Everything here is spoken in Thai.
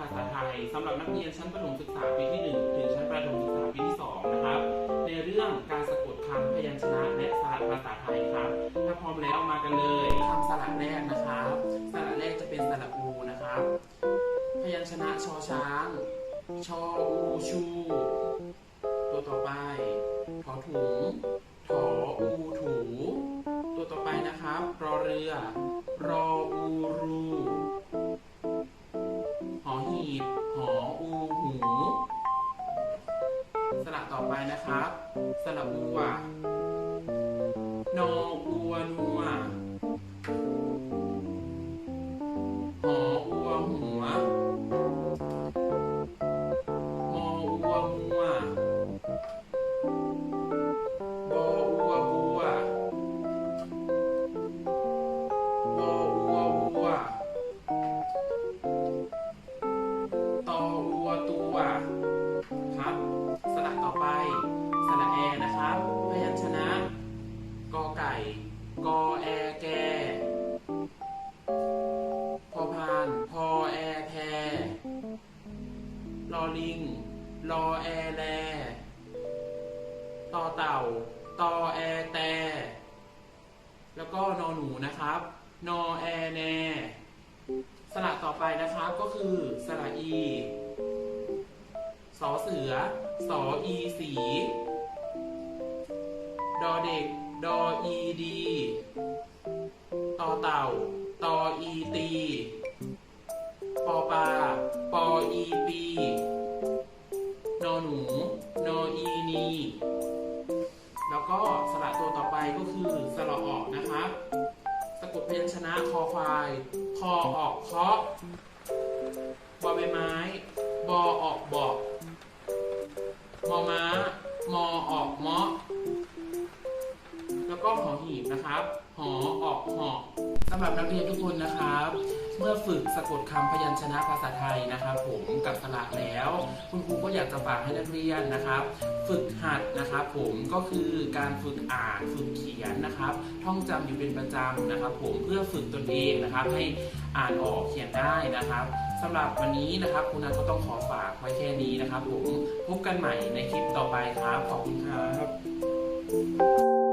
ภาษาไทยสำหรับนักเรียนชั้นประถมศึกษาปีที่ 1 ถึงชั้นประถมศึกษาปีที่ 2 นะครับ ในเรื่องการสะกดคำพยัญชนะและสระภาษาไทยครับ ถ้าพร้อมแล้วมากันเลยคำสระแรกนะครับสระแรกจะเป็นสระอูนะครับ พยัญชนะชอช้าง ชออูชู ตัวต่อไปถอถุงถออูถู ตัวต่อไปนะครับ รอเรือ รออูรู หออูหู สระต่อไปนะครับ สระอูอะนออัวนัว ลอลิงลอแอแลต่อเต่าตอแอแต แล้วก็นอหนูนะครับ นอแอแน สระต่อไปนะครับก็คือสระอี สอเสือ สออีสี ดอเด็ก ดออีดี ต่อเต่า ตออีตี ปอปลาปออีปีนอหนูนออีนีแล้วก็สระตัวต่อไปก็คือสระออกนะครับสะกดพยัญชนะคอควายคอออกเคาะบอใบไม้บอออกบอกมอม้ามอออกเมาะแล้วก็หอหีบนะครับ หอออกหอกำหรับนักเรียนทุกคนนะครับ เมื่อฝึกสะกดคำพยัญชนะภาษาไทยนะครับผมกับสระแล้ว คุณครูก็อยากจะฝากให้นักเรียนนะครับ ฝึกหัดนะครับผมก็คือการฝึกอ่านฝึกเขียนนะครับ ท่องจำอยู่เป็นประจำนะครับ ผมเพื่อฝึกตนเองนะครับ ให้อ่านออกเขียนได้นะครับสำหรับวันนี้นะครับคุณนันก็ต้องขอฝากไว้แค่นี้นะครับผมพบกันใหม่ในคลิปต่อไปครับขอบคุณครับ